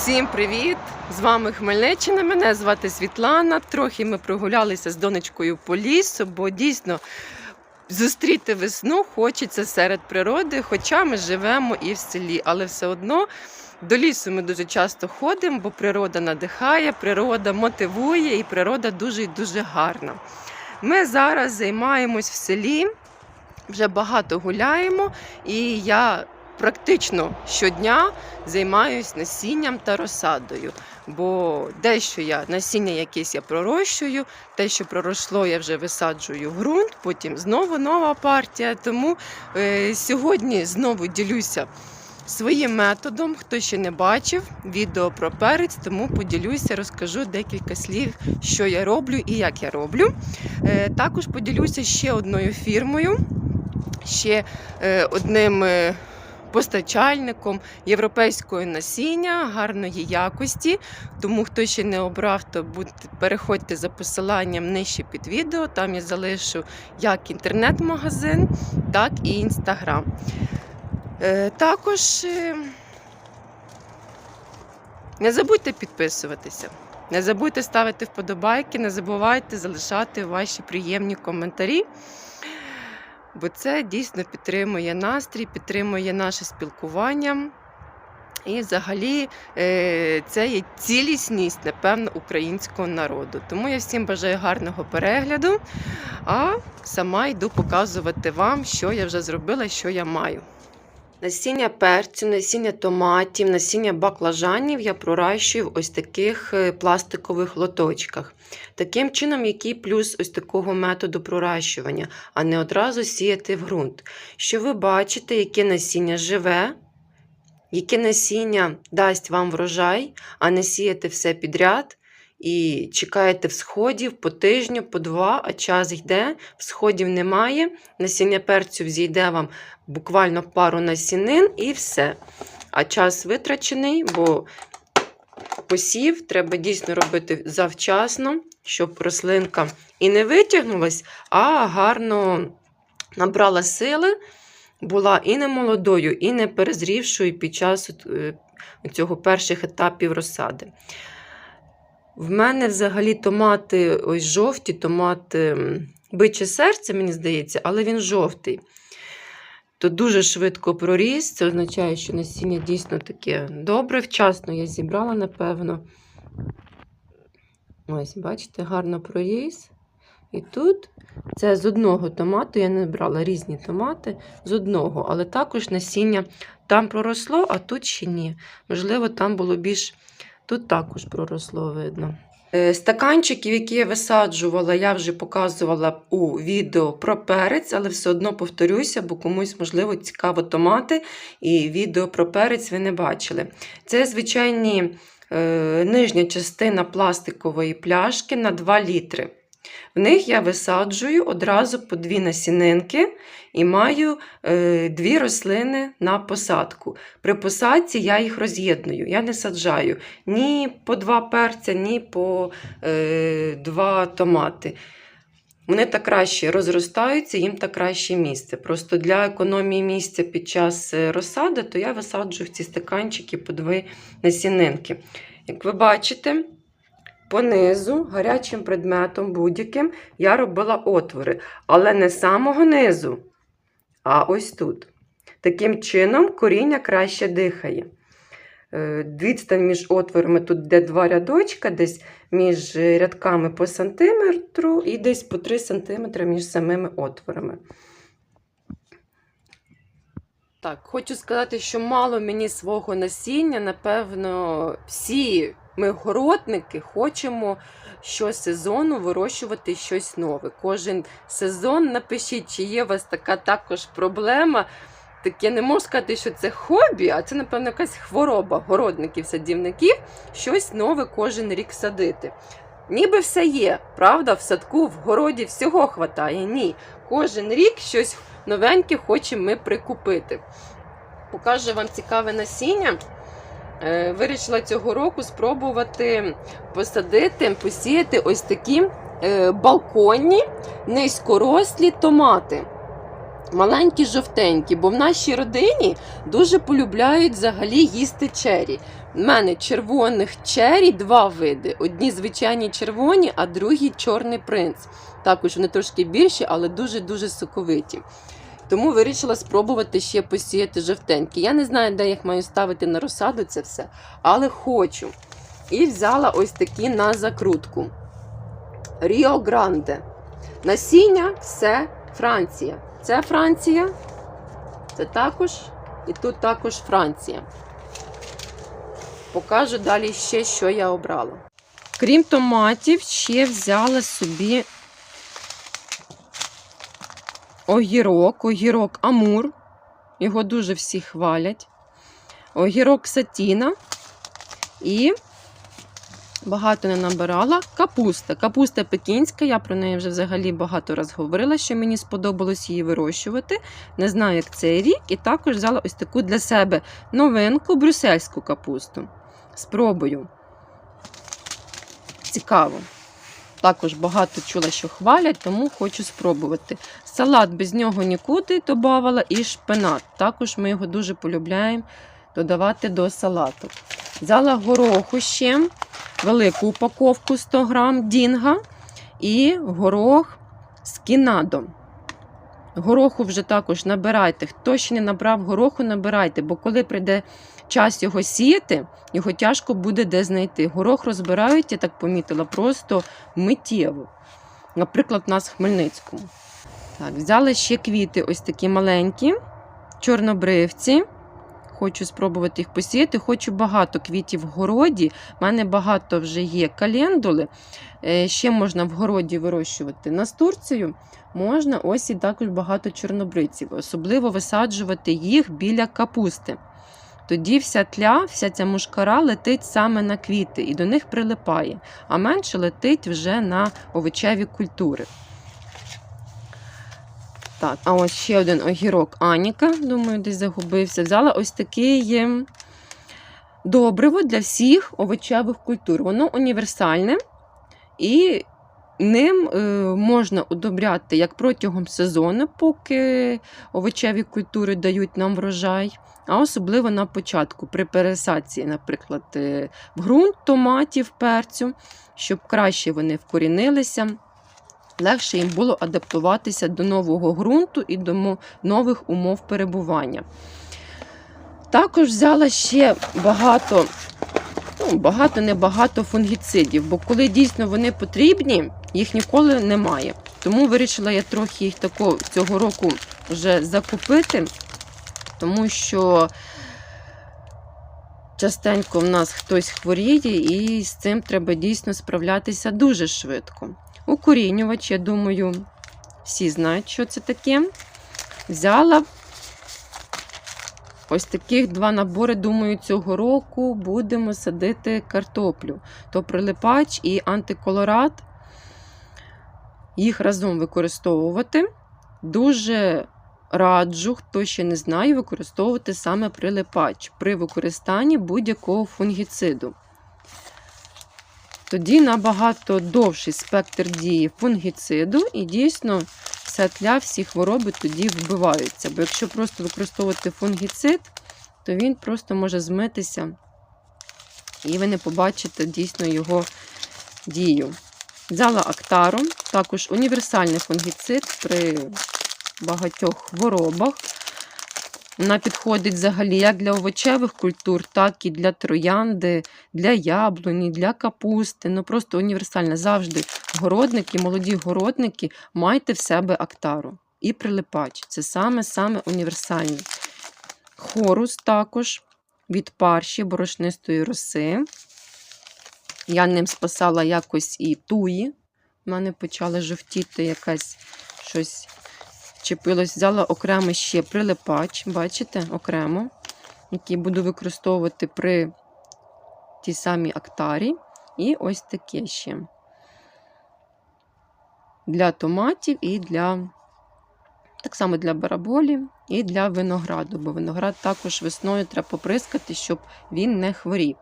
Всім привіт! З вами Хмельниччина. Мене звати Світлана. Трохи ми прогулялися з донечкою по лісу, бо дійсно зустріти весну хочеться серед природи, хоча ми живемо і в селі, але все одно. До лісу ми дуже часто ходимо, бо природа надихає, природа мотивує і природа дуже і дуже гарна. Ми зараз займаємось в селі, вже багато гуляємо, і я практично щодня займаюся насінням та розсадою. Бо дещо я насіння якесь я пророщую, те, що проросло, я вже висаджую ґрунт, потім знову нова партія. Тому е, сьогодні знову ділюся своїм методом. Хто ще не бачив відео про перець, тому поділюся, розкажу декілька слів, що я роблю і як я роблю. Е, також поділюся ще одною фірмою, ще е, одним. Постачальником європейського насіння гарної якості. Тому хто ще не обрав, то переходьте за посиланням нижче під відео. Там я залишу як інтернет-магазин, так і інстаграм. Е, також е, не забудьте підписуватися. Не забудьте ставити вподобайки, не забувайте залишати ваші приємні коментарі. Бо це дійсно підтримує настрій, підтримує наше спілкування. І взагалі е, це є цілісність, напевно, українського народу. Тому я всім бажаю гарного перегляду, а сама йду показувати вам, що я вже зробила, що я маю. Насіння перцю, насіння томатів, насіння баклажанів я проращую в ось таких е, пластикових лоточках. Таким чином, який плюс ось такого методу проращування, а не одразу сіяти в ґрунт. Що ви бачите, яке насіння живе, яке насіння дасть вам врожай, а не сіяти все підряд. І чекаєте всходів по тижню, по два, а час йде, всходів немає. Насіння перцю зійде вам буквально пару насінин і все. А час витрачений, бо посів треба дійсно робити завчасно, щоб рослинка і не витягнулась, а гарно набрала сили, була і не молодою, і не перезрівшою під час е, цього перших етапів розсади. В мене взагалі томати ось жовті, томати биче серце, мені здається, але він жовтий. То дуже швидко проріс. Це означає, що насіння дійсно таке добре, вчасно я зібрала, напевно. Ось, бачите, гарно проріс. І тут це з одного томату, я не брала різні томати з одного, але також насіння там проросло, а тут ще ні. Можливо, там було більш Тут також проросло видно. Стаканчики, Стаканчиків, які я висаджувала, я вже показувала у відео про перець, але все одно повторюся, бо комусь, можливо, цікаво томати, і відео про перець ви не бачили. Це звичайні е, нижня частина пластикової пляшки на 2 літри. В них я висаджую одразу по дві насінинки і маю е, дві рослини на посадку. При посадці я їх роз'єдную. Я не саджаю ні по два перця, ні по е, два томати. Вони так краще розростаються, їм так краще місце. Просто для економії місця під час е, розсади, то я висаджую в ці стаканчики по дві насінинки. Як ви бачите, понизу гарячим предметом будь-яким я робила отвори, але не з самого низу, а ось тут. Таким чином коріння краще дихає. Е, Відстань між отворами тут де два рядочка, десь між рядками по сантиметру і десь по 3 см між самими отворами. Так, хочу сказати, що мало мені свого насіння. Напевно, всі ми городники хочемо щосезону вирощувати щось нове. Кожен сезон напишіть, чи є у вас така також проблема. Так я не можу сказати, що це хобі, а це, напевно, якась хвороба городників, садівників, щось нове кожен рік садити. Ніби все є, правда, в садку, в городі всього хватає. Ні. Кожен рік щось новеньке хочемо ми прикупити. Покажу вам цікаве насіння. Е, Вирішила цього року спробувати посадити, посіяти ось такі е, балконні низькорослі томати. Маленькі жовтенькі, бо в нашій родині дуже полюбляють взагалі їсти чері. У мене червоних чері два види. Одні звичайні червоні, а другі чорний принц. Також вони трошки більші, але дуже-дуже соковиті. Тому вирішила спробувати ще посіяти жовтенькі. Я не знаю, де їх маю ставити на розсаду це все, але хочу. І взяла ось такі на закрутку. Ріо Гранде. Насіння все Франція. Це Франція. Це також. І тут також Франція. Покажу далі ще, що я обрала. Крім томатів, ще взяла собі огірок, огірок Амур. Його дуже всі хвалять. Огірок Сатіна. І багато не набирала. Капуста. Капуста пекінська. Я про неї вже взагалі багато раз говорила, що мені сподобалось її вирощувати. Не знаю, як цей рік. І також взяла ось таку для себе новинку брюссельську капусту. Спробую. Цікаво. Також багато чула, що хвалять, тому хочу спробувати. Салат без нього нікуди додавала і шпинат. Також ми його дуже полюбляємо додавати до салату. Взяла гороху ще, велику упаковку 100 грам дінга і горох з кінадом. Гороху вже також набирайте. Хто ще не набрав гороху, набирайте, бо коли прийде час його сіяти, його тяжко буде де знайти. Горох розбирають, я так помітила, просто миттєво. Наприклад, у нас в Хмельницькому. Так, Взяли ще квіти ось такі маленькі, чорнобривці. Хочу спробувати їх посіяти. Хочу багато квітів в городі. У мене багато вже є календули. Е, Ще можна в городі вирощувати настурцію. Можна ось і також багато чорнобривців, особливо висаджувати їх біля капусти. Тоді вся тля, вся ця мушкара летить саме на квіти і до них прилипає, а менше летить вже на овочеві культури. Так, а ось ще один огірок Аніка, думаю, десь загубився. Взяла ось такий ем, добриво для всіх овочевих культур. Воно універсальне і ним е, можна удобряти як протягом сезону, поки овочеві культури дають нам врожай, а особливо на початку, при пересадці, наприклад, е, в ґрунт томатів, перцю, щоб краще вони вкорінилися. Легше їм було адаптуватися до нового ґрунту і до нових умов перебування. Також взяла ще багато, ну, багато, небагато фунгіцидів, бо коли дійсно вони потрібні, їх ніколи немає. Тому вирішила я трохи їх тако цього року вже закупити, тому що частенько в нас хтось хворіє, і з цим треба дійсно справлятися дуже швидко. Укорінювач, я думаю, всі знають, що це таке. Взяла ось таких два набори, думаю, цього року будемо садити картоплю. То прилипач і антиколорат. Їх разом використовувати. Дуже раджу, хто ще не знає, використовувати саме прилипач при використанні будь-якого фунгіциду. Тоді набагато довший спектр дії фунгіциду, і дійсно вся тля, всі хвороби тоді вбиваються. Бо якщо просто використовувати фунгіцид, то він просто може змитися, і ви не побачите дійсно його дію. Взяла Актару, також універсальний фунгіцид при багатьох хворобах. Вона підходить взагалі як для овочевих культур, так і для троянди, для яблуні, для капусти. Ну просто універсальна. Завжди городники, молоді городники, майте в себе актару. І прилипач. Це саме-саме універсальний. Хорус також від парші борошнистої роси. Я ним спасала якось і туї. У мене почала жовтіти якась щось чепилось. Взяла окремо ще прилипач, бачите, окремо, який буду використовувати при тій самій актарі. І ось таке ще. Для томатів і для, так само для бараболі і для винограду, бо виноград також весною треба поприскати, щоб він не хворів.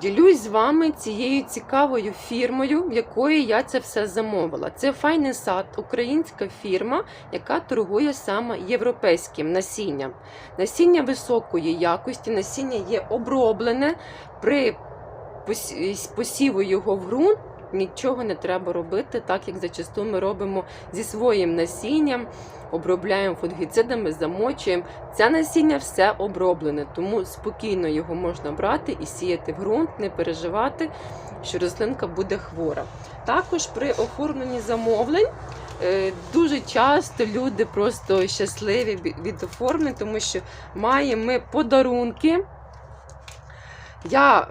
Ділюсь з вами цією цікавою фірмою, в якої я це все замовила. Це Файнесад, сад, українська фірма, яка торгує саме європейським насінням. Насіння високої якості, насіння є оброблене при пос- посіву його в ґрунт. Нічого не треба робити, так як зачасту ми робимо зі своїм насінням, обробляємо фунгіцидами, замочуємо. Це насіння все оброблене, тому спокійно його можна брати і сіяти в ґрунт, не переживати, що рослинка буде хвора. Також при оформленні замовлень е, дуже часто люди просто щасливі від- оформлень, тому що маємо ми подарунки. Я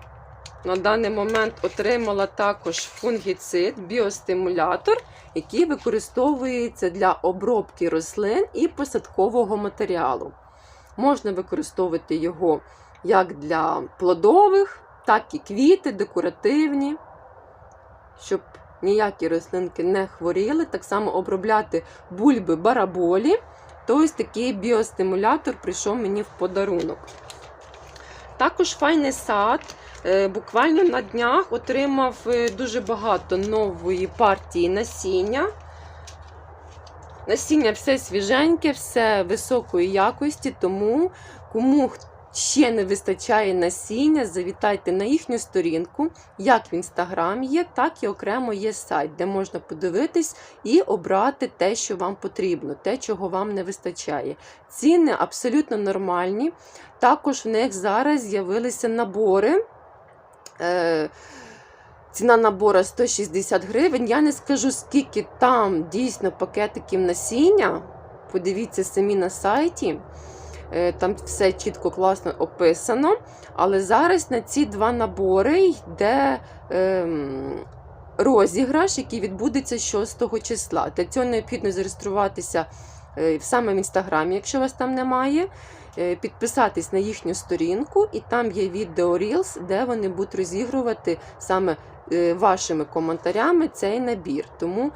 на даний момент отримала також фунгіцид, біостимулятор, який використовується для обробки рослин і посадкового матеріалу. Можна використовувати його як для плодових, так і квіти, декоративні, щоб ніякі рослинки не хворіли. Так само обробляти бульби бараболі. То ось такий біостимулятор прийшов мені в подарунок. Також файний сад. Е, Буквально на днях отримав е, дуже багато нової партії насіння. Насіння все свіженьке, все високої якості, тому кому ще не вистачає насіння, завітайте на їхню сторінку. Як в інстаграм є, так і окремо є сайт, де можна подивитись і обрати те, що вам потрібно, те, чого вам не вистачає. Ціни абсолютно нормальні. Також в них зараз з'явилися набори. Е, Ціна набора 160 гривень. Я не скажу, скільки там дійсно пакетиків насіння. Подивіться самі на сайті. Е, Там все чітко, класно описано. Але зараз на ці два набори йде ем, розіграш, який відбудеться 6 числа. Для цього необхідно зареєструватися е, саме в інстаграмі, якщо вас там немає. Е, Підписатись на їхню сторінку, і там є відео Reels, де вони будуть розігрувати саме е, вашими коментарями цей набір. Тому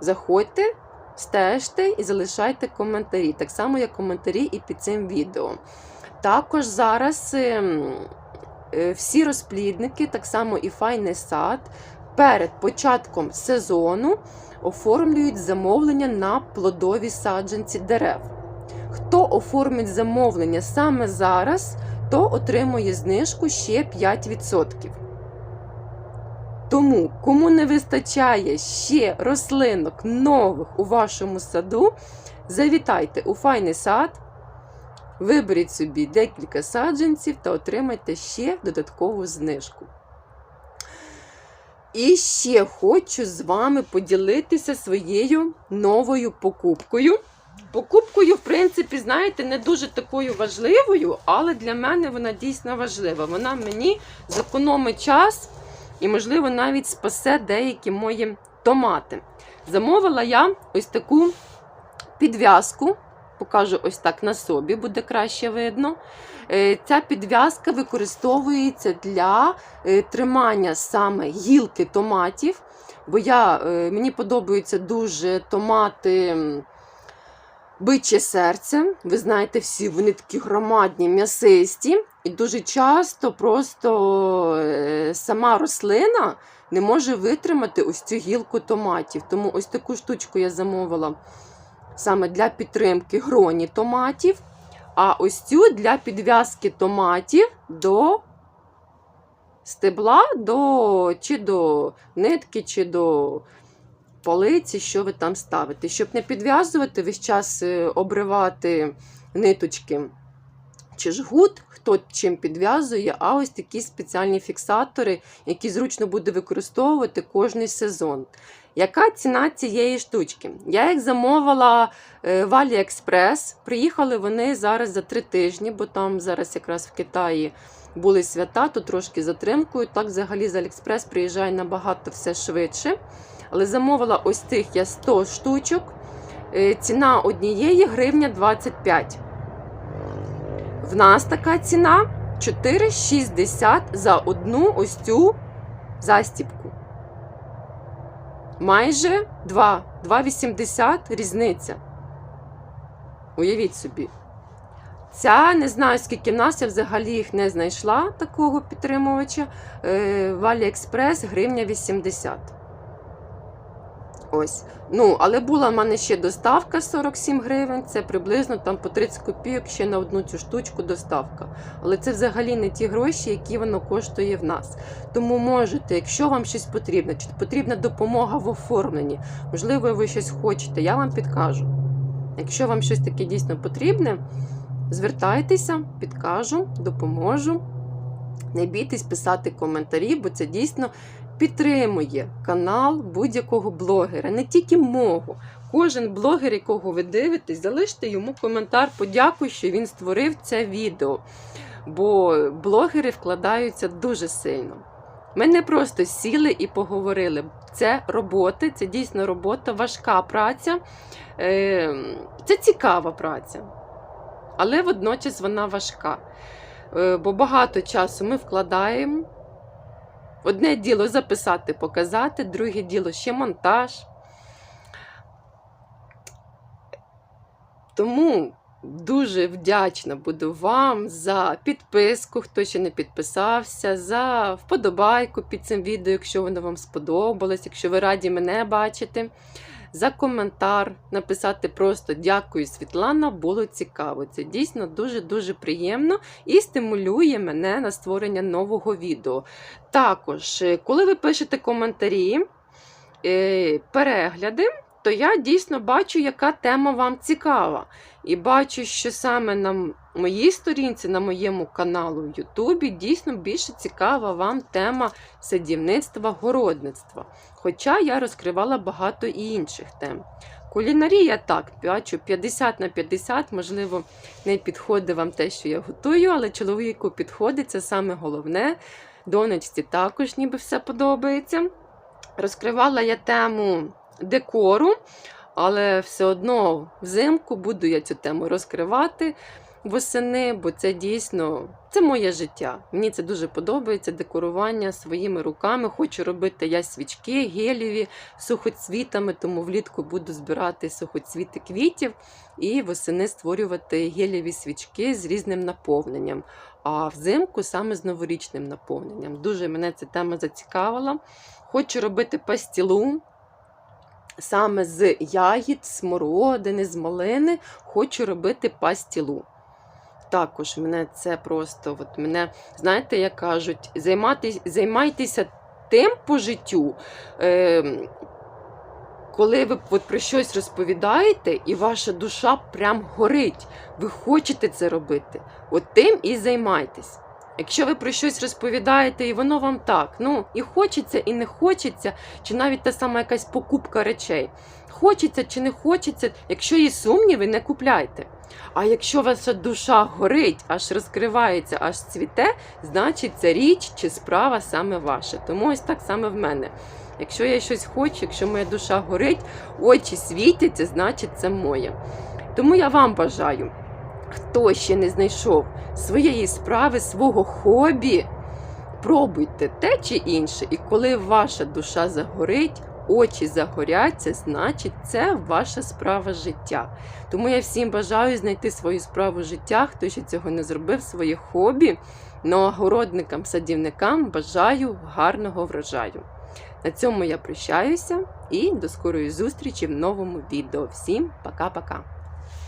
заходьте, стежте і залишайте коментарі. Так само, як коментарі і під цим відео. Також зараз е, всі розплідники, так само і файний сад, перед початком сезону оформлюють замовлення на плодові саджанці дерев. Хто оформить замовлення саме зараз, то отримує знижку ще 5%. Тому, кому не вистачає ще рослинок нових у вашому саду, завітайте у файний сад, виберіть собі декілька саджанців та отримайте ще додаткову знижку. І ще хочу з вами поділитися своєю новою покупкою. Покупкою, в принципі, знаєте, не дуже такою важливою, але для мене вона дійсно важлива. Вона мені зекономить час і, можливо, навіть спасе деякі мої томати. Замовила я ось таку підв'язку. Покажу ось так на собі, буде краще видно. Е, Ця підв'язка використовується для е, тримання саме гілки томатів. Бо я, е, мені подобаються дуже томати биче серце. Ви знаєте, всі вони такі громадні, м'ясисті. І дуже часто просто е, сама рослина не може витримати ось цю гілку томатів. Тому ось таку штучку я замовила саме для підтримки гроні томатів. А ось цю для підв'язки томатів до стебла, до, чи до нитки, чи до полиці, що ви там ставите. Щоб не підв'язувати весь час е, обривати ниточки чи жгут, хто чим підв'язує, а ось такі спеціальні фіксатори, які зручно буде використовувати кожний сезон. Яка ціна цієї штучки? Я їх замовила е, в AliExpress. Приїхали вони зараз за три тижні, бо там зараз якраз в Китаї були свята, то трошки затримкою. Так, взагалі з AliExpress приїжджає набагато все швидше. Але замовила ось цих я 100 штучок. Е, Ціна однієї гривня 25. В нас така ціна 4,60 за одну ось цю застіпку. Майже 2, 2,80 різниця. Уявіть собі. Ця не знаю, скільки в нас, я взагалі їх не знайшла такого підтримувача. Е, В Аліекспрес гривня 80. Ось. Ну, але була в мене ще доставка 47 гривень, це приблизно там по 30 копійок ще на одну цю штучку доставка. Але це взагалі не ті гроші, які воно коштує в нас. Тому можете, якщо вам щось потрібно, чи потрібна допомога в оформленні, можливо, ви щось хочете, я вам підкажу. Якщо вам щось таке дійсно потрібне, звертайтеся, підкажу, допоможу. Не бійтесь писати коментарі, бо це дійсно підтримує канал будь-якого блогера, не тільки мого. Кожен блогер, якого ви дивитесь, залиште йому коментар, подякуй, що він створив це відео. Бо блогери вкладаються дуже сильно. Ми не просто сіли і поговорили. Це робота, це дійсно робота, важка праця, е, це цікава праця. Але водночас вона важка. Е, Бо багато часу ми вкладаємо. Одне діло записати, показати, друге діло ще монтаж. Тому дуже вдячна буду вам за підписку, хто ще не підписався, за вподобайку під цим відео, якщо воно вам сподобалось, якщо ви раді мене бачити. За коментар написати просто дякую, Світлана, було цікаво. Це дійсно дуже-дуже приємно і стимулює мене на створення нового відео. Також, е, коли ви пишете коментарі, е, перегляди, то я дійсно бачу, яка тема вам цікава. І бачу, що саме на моїй сторінці, на моєму каналу в Ютубі, дійсно більше цікава вам тема садівництва, городництва. Хоча я розкривала багато і інших тем. Кулінарія так, бачу 50 на 50, можливо, не підходить вам те, що я готую, але чоловіку підходить, це саме головне. Донечці також ніби все подобається. Розкривала я тему декору, але все одно взимку буду я цю тему розкривати восени, бо це дійсно це моє життя. Мені це дуже подобається декорування своїми руками. Хочу робити я свічки, гелєві сухоцвітами, тому влітку буду збирати сухоцвіти квітів і восени створювати гелєві свічки з різним наповненням. А взимку саме з новорічним наповненням. Дуже мене ця тема зацікавила. Хочу робити пастілу. Саме з ягід, смородини, з малини хочу робити пастілу. Також мене це просто, от мене, знаєте, як кажуть, займатися, займайтеся тим по життю, е, коли ви от про щось розповідаєте, і ваша душа прям горить. Ви хочете це робити. От тим і займайтесь. Якщо ви про щось розповідаєте, і воно вам так, ну і хочеться, і не хочеться, чи навіть та сама якась покупка речей. Хочеться чи не хочеться, якщо є сумніви, не купляйте. А якщо ваша душа горить, аж розкривається, аж цвіте, значить це річ чи справа саме ваша. Тому ось так саме в мене. Якщо я щось хочу, якщо моя душа горить, очі світяться, значить це моє. Тому я вам бажаю, хто ще не знайшов своєї справи, свого хобі, пробуйте те чи інше. І коли ваша душа загорить, очі загоряться, значить це ваша справа життя. Тому я всім бажаю знайти свою справу життя, хто ще цього не зробив, своє хобі. Ну а городникам, садівникам бажаю гарного врожаю. На цьому я прощаюся і до скорої зустрічі в новому відео. Всім пока-пока!